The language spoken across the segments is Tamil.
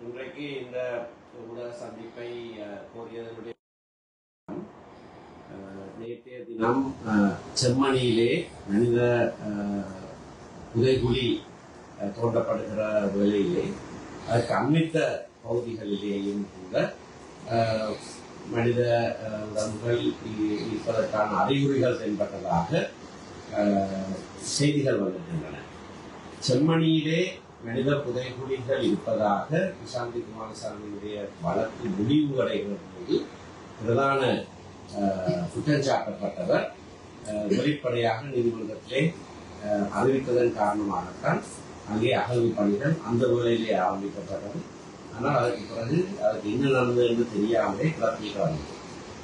இன்றைக்கு இந்த ஊடக சந்திப்பை கோரியதனுடைய நேற்றைய தினம் ஜெர்மனியிலே மனித புதைகுழி தோண்டப்படுகிற வேளையிலே அதற்கு அண்மித்த பகுதிகளிலேயும் கூட மனித உடம்புகள் இ- இருப்பதற்கான அறிகுறிகள் தென்பட்டதாக அஹ், செய்திகள் வருகின்றன ஜெர்மனியிலே மனித புதைகுழிகள் இருப்பதாக நிஷாந்தி குமாரசாமியுடைய வழக்கு முடிவுகளைகிற போது பிரதான அஹ், குற்றஞ்சாட்டப்பட்டவர் வெளிப்படையாக நீதிமன்றத்திலே அஹ், அறிவித்ததன் காரணமாகத்தான் அங்கே அகழ்வு பணிகள் அந்த வேளையிலே ஆரம்பிக்கப்பட்டது. ஆனால் அதற்கு பிறகு அதற்கு என்ன நடந்தது என்று தெரியாமலே கிளப்பிக்கிறார்கள்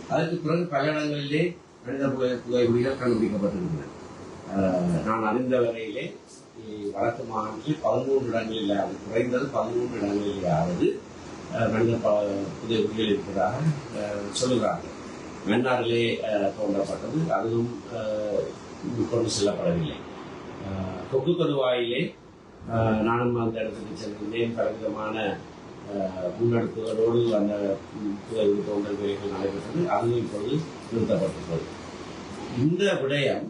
அதற்கு பிறகு பல இடங்களிலே மனித புதை புதைகுழிகள் கண்டுபிடிக்கப்பட்டிருந்தன. நான் அறிந்த வரையிலே வடக்கு மாநிலத்தில் பதிமூன்று இடங்களில் அது குறைந்தது பதிமூன்று இடங்களிலேயாவது மனித ப- புதைகுழிகள் இருப்பதாக அஹ், சொல்லுகிறார்கள் மன்னாரிலே தோன்றப்பட்டது அதுவும் கொண்டு செல்லப்படவில்லை கொக்கு தொடுவாயிலே நானும் அந்த இடத்துக்கு சென்றிருந்தேன் பலவிதமான முன்னெடுப்புகளோடு அந்த ம், புதைகுழி தோன்றல் வேலைகள் நடைபெற்றது அதுவும் இப்பொழுது நிறுத்தப்பட்டுள்ளது இந்த விடயம்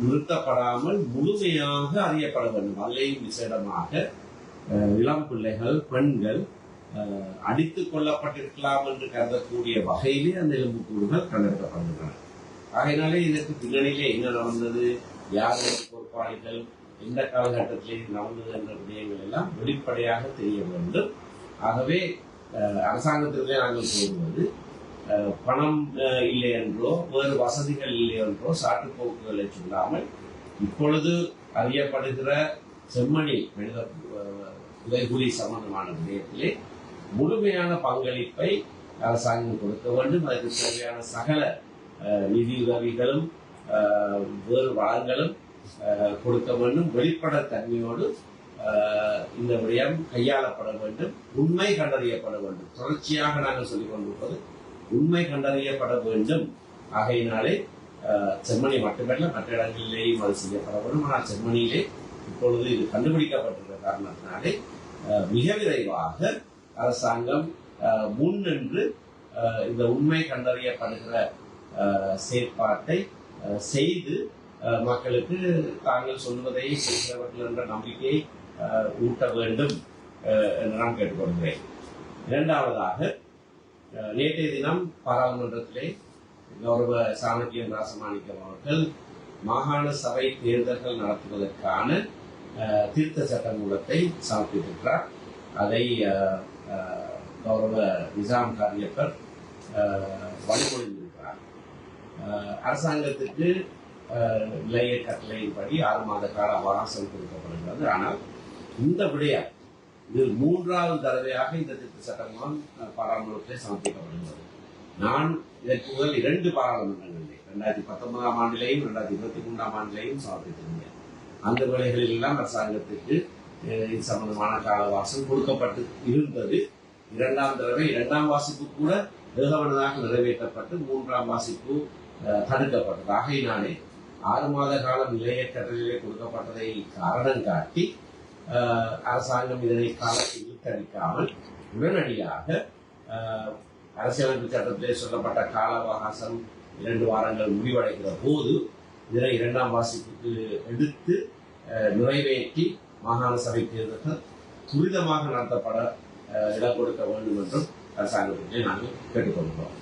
நிறுத்தப்படாமல் முழுமையாக அறியப்பட வேண்டும். அல்லையும் விசேடமாக இளம் பிள்ளைகள் பெண்கள் அஹ், அடித்துக் என்று கருதக்கூடிய வகையிலே அந்த எலும்புக்கூடுகள் கண்டெடுக்கப்படுகின்றன. ஆகையினாலே இதற்கு பின்னணியிலே என்ன நடந்தது? யார் பொறுப்பாளிகள் எந்த காலகட்டத்திலே நடந்தது என்ற விடயங்கள் எல்லாம் வெளிப்படையாக தெரிய வேண்டும். ஆகவே அரசாங்கத்திலே நாங்கள் கூறுவது பணம் இல்லை என்றோ வேறு வசதிகள் இல்லை என்றோ சாட்டுப்போக்குகளை சொல்லாமல் இப்பொழுது அறியப்படுகிற செம்மணி மனித அஹ், சம்பந்தமான விடயத்திலே முழுமையான பங்களிப்பை அரசாங்கம் கொடுக்க வேண்டும். அதற்கு தேவையான சகல நிதியுதவிகளும் வேறு வளங்களும் கொடுக்க வேண்டும். வெளிப்பட தன்மையோடு இந்த விடயம் கையாளப்பட வேண்டும். உண்மை கண்டறியப்பட வேண்டும். தொடர்ச்சியாக நாங்கள் சொல்லிக் கொண்டிருப்பது உண்மை கண்டறியப்பட வேண்டும். ஆகையினாலே அஹ், செம்மணி மட்டுமல்ல மற்ற இடங்களிலேயும் அது செய்யப்பட வேண்டும் ஆனால் செம்மணியிலே இப்பொழுது இது கண்டுபிடிக்கப்பட்டிருக்கிற காரணத்தினாலே மிக விரைவாக அரசாங்கம் முன் நின்று இந்த உண்மை கண்டறியப்படுகிற செயற்பாட்டை செய்து மக்களுக்கு தாங்கள் சொல்வதை செய்கிறவர்கள் என்ற நம்பிக்கையை ஊட்ட வேண்டும் என்று நான் கேட்டுக்கொள்கிறேன். இரண்டாவதாக நேற்றைய தினம் பாராளுமன்றத்திலே கௌரவ சாணக்கியன் ராசமாணிக்கம் அவர்கள் மாகாண சபை தேர்தல்கள் நடத்துவதற்கான திருத்த சட்ட மூலத்தை சமர்ப்பித்திருக்கிறார். அதை கௌரவ நிசாம் காரியப்பர் வழிமொழிந்திருக்கிறார் அஹ், அரசாங்கத்துக்கு இளைய கட்டளையின்படி ஆறு மாத கால அவகாசம் கொடுக்கப்படுகிறது. ஆனால் இந்த விடயம் இது மூன்றாவது தடவையாக இந்த திருத்த சட்டமும் பாராளுமன்றத்தை பாராளுமன்றத்தில் சமர்ப்பிக்கப்படுகிறது. நான் இதற்கு முதல் இரண்டு பாராளுமன்றங்களிலே ரெண்டாயிரத்தி பத்தொன்பதாம் ஆண்டிலையும் ரெண்டாயிரத்தி இருபத்தி மூன்றாம் ஆண்டிலையும் சமர்ப்பித்திருந்தேன். அந்த வேலைகளில் எல்லாம் அரசாங்கத்துக்கு இது சம்பந்தமான கால அவகாசம் கொடுக்கப்பட்டு இருந்தது. இரண்டாம் தடவை இரண்டாம் வாசிப்பு கூட வேகவனதாக நிறைவேற்றப்பட்டு மூன்றாம் வாசிப்பு தடுக்கப்பட்டது. ஆகையினாலே ஆறு மாத காலம் நிலைய கட்டளையிலே கொடுக்கப்பட்டதை காரணம் காட்டி அரசாங்கம் இதனை காலத்தில் இழுத்தடிக்காமல் உடனடியாக அரசியலமைப்பு சட்டத்திலே சொல்லப்பட்ட கால அவகாசம் இரண்டு வாரங்கள் முடிவடைகிற போது இதனை இரண்டாம் வாசிப்புக்கு எடுத்து அஹ், நிறைவேற்றி மாகாண சபை தேர்தல்கள் துரிதமாக நடத்தப்பட அஹ், இடம் கொடுக்க வேண்டும் என்றும் அரசாங்கத்திலே நாங்கள் கேட்டுக்கொள்கிறோம்.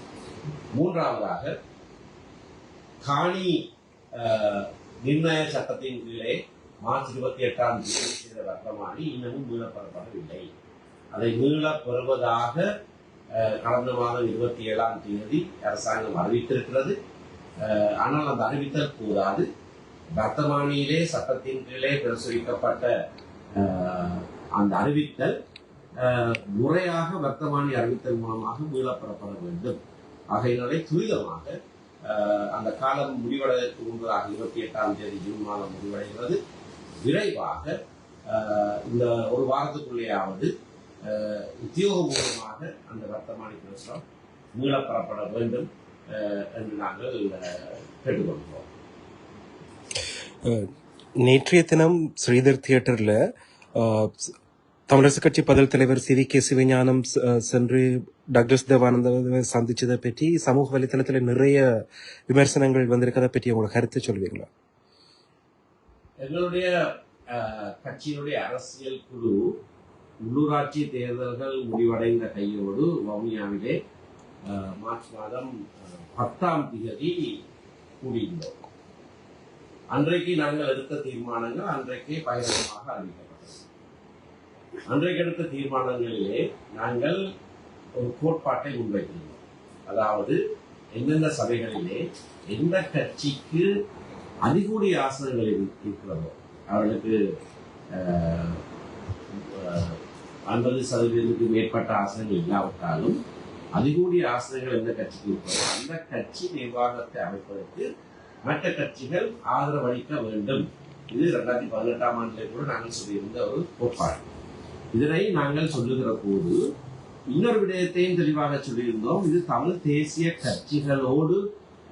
மூன்றாவதாக காணி நிர்ணய சட்டத்தின் கீழே மார்ச் இருபத்தி எட்டாம் தேதி செய்த வர்த்தமானி இன்னமும் மீளப்பெறப்படவில்லை அதை மீளப் பெறுவதாக கடந்த மாதம் இருபத்தி ஏழாம் தேதி அரசாங்கம் அறிவித்திருக்கிறது. ஆனால் அந்த அறிவித்தல் கூடாது. வர்த்தமானியிலே சட்டத்தின் கீழே பிரசுரிக்கப்பட்ட அந்த அறிவித்தல் முறையாக வர்த்தமானி அறிவித்தல் மூலமாக மீளப்பெறப்பட வேண்டும். ஆகையினாலே துரிதமாக அந்த காலம் முடிவடைவதற்கு முன்பதாக இருபத்தி எட்டாம் தேதி ஜூன் மாதம் முடிவடைகிறது. விரைவாக இந்த ஒரு வாரத்துக்குள்ளேயாவது உத்தியோகபூர்வமாக அந்த வர்த்தமானி பிரசுரம் மீளப்பெறப்பட வேண்டும் என்று நாங்கள் கேட்டுக்கொள்கிறோம். நேற்றைய தினம் ஸ்ரீதர் தியேட்டரில் தமிழரசு கட்சி பதில் தலைவர் சி வி கே சிவஞானம் சென்று டாக்டர் தேவானந்தாவை சந்திச்சதை பற்றி சமூக வலைத்தளத்தில் நிறைய விமர்சனங்கள் வந்திருக்கதை பற்றி உங்களோட கருத்து சொல்வீங்களா? எங்களுடைய கட்சியினுடைய அரசியல் குழு உள்ளூராட்சி தேர்தல்கள் முடிவடைந்த கையோடு வவுனியாவிலே மார்ச் மாதம் பத்தாம் தேதி கூடியிருந்தோம். அன்றைக்கு நாங்கள் எடுத்த தீர்மானங்கள் அன்றைக்கே பகிரங்கமாக அறிவிக்கப்பட்டது. அன்றைக்கு எடுத்த தீர்மானங்களிலே நாங்கள் ஒரு கோட்பாட்டை முன்வைத்திருந்தோம். அதாவது எந்தெந்த சபைகளிலே எந்த கட்சிக்கு அதிகூடிய ஆசனங்களை இருக்கிறதோ அவர்களுக்கு ஐம்பது சதவீதத்துக்கு மேற்பட்ட ஆசனங்கள் இல்லாவிட்டாலும் அதிகூடிய ஆசனங்கள் எந்த கட்சிக்கு இருப்பதோ அந்த கட்சி நிர்வாகத்தை அமைப்பதற்கு மற்ற கட்சிகள் ஆதரவளிக்க வேண்டும். இது ரெண்டாயிரத்தி பதினெட்டாம் ஆண்டிலே கூட நாங்கள் சொல்லியிருந்த ஒரு கோட்பாடு. இதனை நாங்கள் சொல்லுகிற போது இன்னொரு விடயத்தையும் தெளிவாக சொல்லியிருந்தோம். இது தமிழ் தேசிய கட்சிகளோடு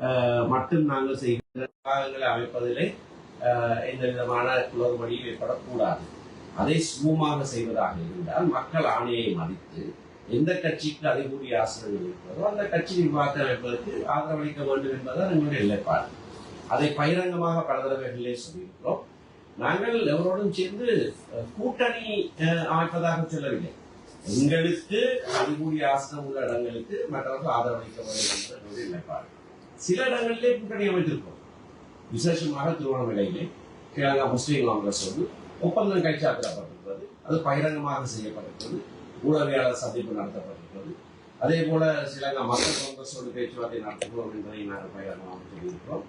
அஹ், மட்டும் நாங்கள் செய்கிற பாகங்களை அமைப்பதிலே எந்த விதமான குளறுபடியும் ஏற்படக்கூடாது. அதை சுமமாக செய்வதாக இருந்தால் மக்கள் ஆணையை மதித்து எந்த கட்சிக்கு அதிகூடிய ஆசிரியர்கள் இருக்கிறதோ அந்த கட்சி நிர்வாகத்தை அமைப்பதற்கு ஆதரவளிக்க வேண்டும் என்பதுதான் எங்களுடைய நிலைப்பாடு. அதை பகிரங்கமாக பல தடவைகளிலே சொல்லியிருக்கிறோம். நாங்கள் எவரோடும் சேர்ந்து கூட்டணி அஹ், அமைப்பதாக சொல்லவில்லை. எங்களுக்கு அதிகூடிய ஆசனம் உள்ள இடங்களுக்கு மற்றவர்கள் ஆதரவளிக்க வேண்டும் என்பது நிலைப்பாடு. சில இடங்களிலே கூட்டணி அமைத்திருக்கோம் விசேஷமாக திருவண்ணாமலையிலே கிழங்கா முஸ்லீம் காங்கிரஸோடு ஒப்பந்தம் கைச்சாத்திடப்பட்டிருக்கிறது அது பகிரங்கமாக செய்யப்பட்டிருக்கிறது. ஊடகவியாளர் சந்திப்பு நடத்தப்பட்டிருக்கிறது. அதே போல ஸ்ரீலங்கா மக்கள் காங்கிரஸோடு பேச்சுவார்த்தை நடத்துகிறோம் என்பதை நாங்கள் பகிரங்கமாக சொல்லியிருக்கிறோம்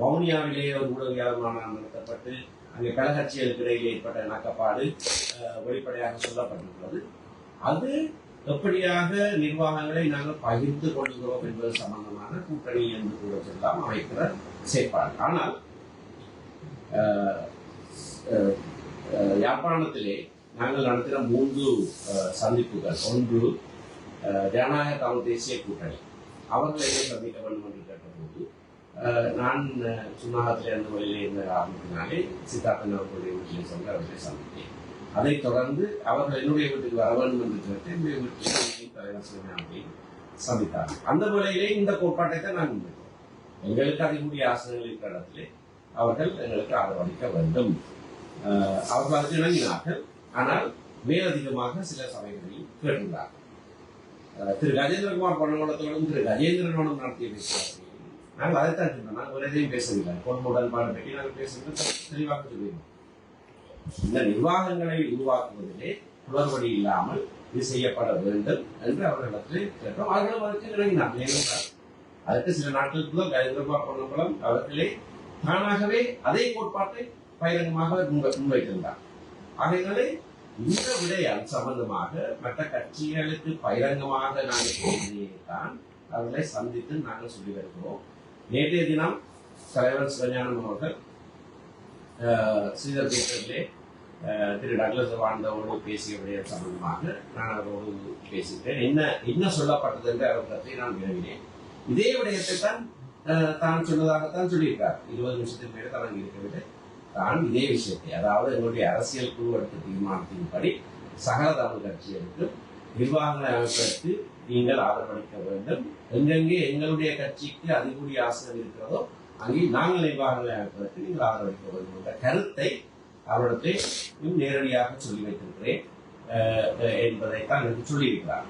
வவுனியாவிலேயே ஒரு ஊடகவியாளர் மாநாடு நடத்தப்பட்டு அங்கே பல கட்சிகளுக்கு ஏற்பட்ட நக்கப்பாடு வெளிப்படையாக சொல்லப்பட்டிருக்கிறது. அது எப்படியாக நிர்வாகங்களை நாங்கள் பகிர்ந்து கொள்கிறோம் என்பது சம்பந்தமான கூட்டணி என்று கூட சொல்லலாம் அமைக்கிற செயற்பாடு. ஆனால் அஹ், அஹ், யாழ்ப்பாணத்திலே நாங்கள் நடத்தின மூன்று சந்திப்புகள். ஒன்று ஜனநாயக தமிழ் தேசிய கூட்டணி. அவர்களையே சந்திக்க வேண்டும் என்று கேட்டபோது நான் அஹ், சுன்னாகத்திலே அந்த வழியிலே இருந்த காரணத்தினாலே சித்தார்த்தன் அவர்களுடைய வீட்டிலே சென்று அவர்களை சந்தித்தேன். அதைத் தொடர்ந்து அவர்கள் என்னுடைய வீட்டுக்கு வர வேண்டும் என்று கேட்டு என்னுடைய வீட்டில் தலைவர் சிவஞானத்தை சந்தித்தார் அந்த வேளையிலே இந்த கோட்பாட்டை தான் நான் முன்வைத்தோம் எங்களுக்கு அதிகூடிய ஆசனங்கள் இருக்கிற இடத்திலே அவர்கள் எங்களுக்கு ஆதரவளிக்க வேண்டும். அவர்கள் அதுக்கு இணங்கினார்கள் ஆனால் மேலதிகமாக சில சபைகளில் கேட்டுள்ளார்கள் திரு கஜேந்திரகுமார் பொன்னமலத்தோடும் திரு கஜேந்திரனோடும் நடத்திய பேச்சுவார்த்தையில் நாங்கள் அதைத்தான் சொன்னோம் நாங்கள் ஒரு எதையும் பேசவில்லை. பொன் உடன்பாடு பற்றி நாங்கள் பேசுகிறது தெளிவாக சொல்லியிருந்தோம். இந்த நிர்வாகங்களை உருவாக்குவதிலே குளறுபடி இல்லாமல் இது செய்யப்பட வேண்டும் என்று அவர்களிடத்தில் கேட்டோம். அவர்களும் அதற்கு இணங்கினார்கள் ஏனென்றால் அதற்கு சில நாட்களுக்கு தான் பொன்னம்பலம் அவர்களே தானாகவே அதே கோட்பாட்டை பகிரங்கமாக முன்வைத்திருந்தார். ஆகையினாலே இந்த விடயம் சம்பந்தமாக மற்ற கட்சிகளுக்கு பகிரங்கமாக நாங்கள் தான் அவர்களை சந்தித்து நாங்கள் சொல்லி வருகிறோம் நேற்றைய தினம் தலைவர் சிவஞானம் அவர்கள் ஸ்ரீதர் தேட்டரிலே திரு டக்ளஸ் வாழ்ந்தவோடு பேசிய உடைய சம்பந்தமாக நான் அவரோடு பேசுகிறேன் என்ன என்ன சொல்லப்பட்டது என்று அவர் பற்றி நான் விரும்பினேன் இதே விடயத்தை தான் தான் சொன்னதாகத்தான் சொல்லியிருக்கார். இருபது நிமிஷத்துக்கு மேலே தான் இருக்கவில்லை. தான் இதே விஷயத்தை அதாவது எங்களுடைய அரசியல் குழு எடுத்த தீர்மானத்தின்படி சகல தமிழ் கட்சிகளுக்கு நிர்வாகங்களை அமைப்பதற்கு நீங்கள் ஆதரவளிக்க வேண்டும். எங்கெங்கே எங்களுடைய கட்சிக்கு அதிகூடிய ஆசிரியர் இருக்கிறதோ அங்கே நாங்கள் நிர்வாகங்களை நீங்கள் ஆதரவளிக்க வேண்டும். என்ற கருத்தை அவரிடத்தை இன்னும் நேரடியாக சொல்லி வைத்திருக்கிறேன். என்பதைத்தான் எனக்கு சொல்லியிருக்கிறார்.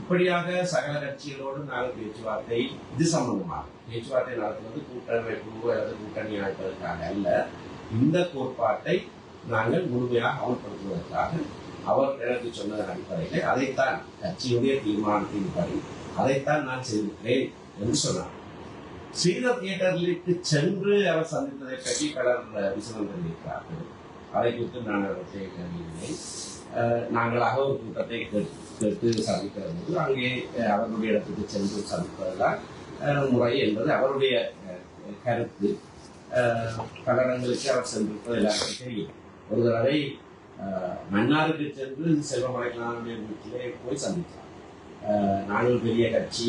இப்படியாக சகல கட்சிகளோடு நாங்கள் பேச்சுவார்த்தை இது சம்பந்தமாக பேச்சுவார்த்தை நடத்துவது கூட்டமைப்பு அல்லது கூட்டணி அமைப்பதற்காக அல்ல. இந்த கோட்பாட்டை நாங்கள் முழுமையாக அமல்படுத்துவதற்காக அவர் எனக்கு சொன்னதன் அடிப்படையில் அதைத்தான் கட்சியுடைய தீர்மானத்தின்படி அதைத்தான் நான் செய்திருக்கிறேன் என்று சொன்னார். ஸ்ரீதர் தியேட்டர்களுக்கு சென்று அவர் சந்தித்ததை பற்றி பலர் விசனம் தெரிவிக்கிறார்கள். அதை குறித்து நான் அவற்றை கருதினேன் நாங்களாக ஒரு கூட்டத்தை கேட்டு சந்திக்கிற போது அங்கே அவருடைய இடத்துக்கு சென்று சந்திப்பதுதான் முறை என்பது அவருடைய கருத்து. பல இடங்களுக்கு அவர் சென்றிருப்பது எல்லாருக்கும் தெரியும். ஒரு தடவை மன்னாருக்கு சென்று செல்வமலைக்கலானுடைய வீட்டிலே போய் சந்தித்தார் நானும் பெரிய கட்சி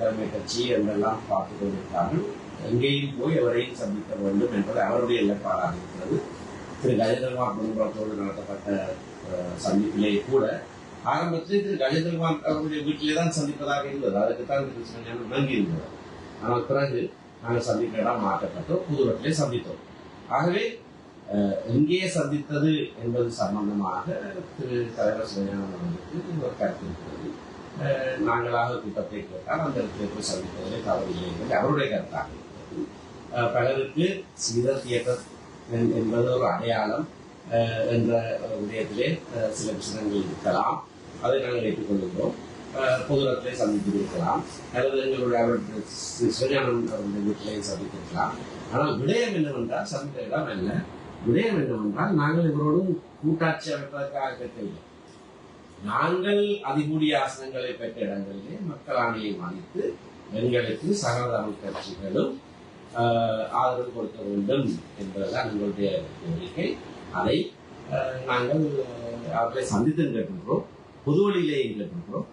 தலைமை கட்சி என்றெல்லாம் பார்த்து கொண்டிருக்கார்கள் எங்கேயும் போய் எவரையும் சந்திக்க வேண்டும் என்பது அவருடைய நிலைப்பாடாக இருக்கிறது. திரு கஜேந்திரகுமார் குடும்பத்தோடு நடத்தப்பட்ட சந்திப்பிலே கூட ஆரம்பத்தில் திரு கஜேந்திரகுமார் அவருடைய வீட்டிலே தான் சந்திப்பதாக இருந்தது. அதுக்கு தான் திரு சிவஞானம் விளங்கி இருந்தது. ஆனால் பிறகு நாங்கள் சந்திக்க இடம் மாற்றப்பட்டோம். புதுவட்டிலே சந்தித்தோம். ஆகவே எங்கே சந்தித்தது என்பது சம்பந்தமாக திரு தலைவர் சிவஞானம் அவர்களுக்கு ஒரு கருத்து இருக்கிறது. நாங்களாக கூட்டத்தை கேட்டால் அந்த இடத்துல போய் சந்திப்பதிலே தவறில்லை என்பது அவருடைய கருத்தாக பலருக்கு சீதர் தியேட்டர் என்- என்பது ஒரு அடையாளம் என்ற விடயத்திலே சில விஷயங்கள் இருக்கலாம். அதை நாங்கள் ஏற்றுக்கொள்கிறோம். அஹ், சந்தித்திருக்கலாம். அல்லது எங்களுடைய அவருடைய சிவஞானம் அவருடைய வீட்டிலையும் சந்தித்திருக்கலாம். ஆனால் விடயம் என்னவென்றால் சந்தித்த இடம் அல்ல. விடயம் என்னவென்றால் நாங்கள் இவரோடும் கூட்டாட்சி அமைப்பதற்காக கேட்கவில்லை. நாங்கள் அதிகூடிய ஆசனங்களை பெற்ற இடங்களிலே மக்கள் ஆணையை மதித்து எங்களுக்கு சகல கட்சிகளும் ஆதரவு கொடுக்க வேண்டும் என்பதுதான் எங்களுடைய கோரிக்கை. அதை நாங்கள் அவர்களை சந்தித்து கேட்டிருக்கிறோம். பொது வழியிலேயே கேட்டிருக்கிறோம்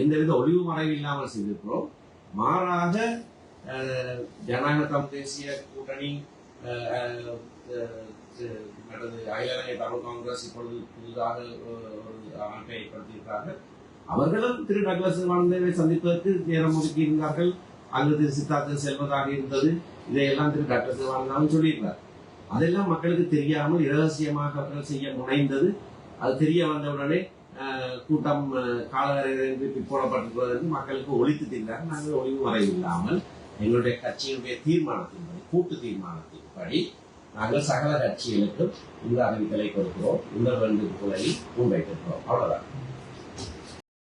எந்தவித ஒளிவு மறைவு இல்லாமல் செய்திருக்கிறோம். மாறாக ஜனநாயக தமிழ் தேசிய கூட்டணி ஆஹ், ஆஹ், தமிழ் காங்கிரஸ் இப்பொழுது புதிதாக ஒரு அமைப்பை ஏற்படுத்தியிருக்கிறார்கள். அவர்களும் திரு டக்ளஸ் வாழ்ந்தவை சந்திப்பதற்கு நேரம் ஒதுக்கி இருந்தார்கள் அங்கு திரு சித்தார்த்தன் செல்வதாக இருந்தது. இதையெல்லாம் திரு டாக்டர் வாழ்ந்தாலும் சொல்லியிருந்தார். அதெல்லாம் மக்களுக்கு தெரியாமல் இரகசியமாக அவர்கள் செய்ய முனைந்தது. அது தெரிய வந்தவுடனே ஆஹ், கூட்டம் ஆஹ், காலவரையிலிருந்து போடப்பட்டிருக்கிறது மக்களுக்கு ஒழித்து தின்றார். நாங்கள் ஒளிவு இல்லாமல் எங்களுடைய கட்சியினுடைய தீர்மானத்தின்படி கூட்டு தீர்மானத்தின்படி நாங்கள் சகல கட்சிகளுக்கும் இந்த அறிவித்தலை கொடுக்கிறோம். இந்த வேண்டுகோளை முன்வைத்திருக்கிறோம் அவ்வளவுதான்.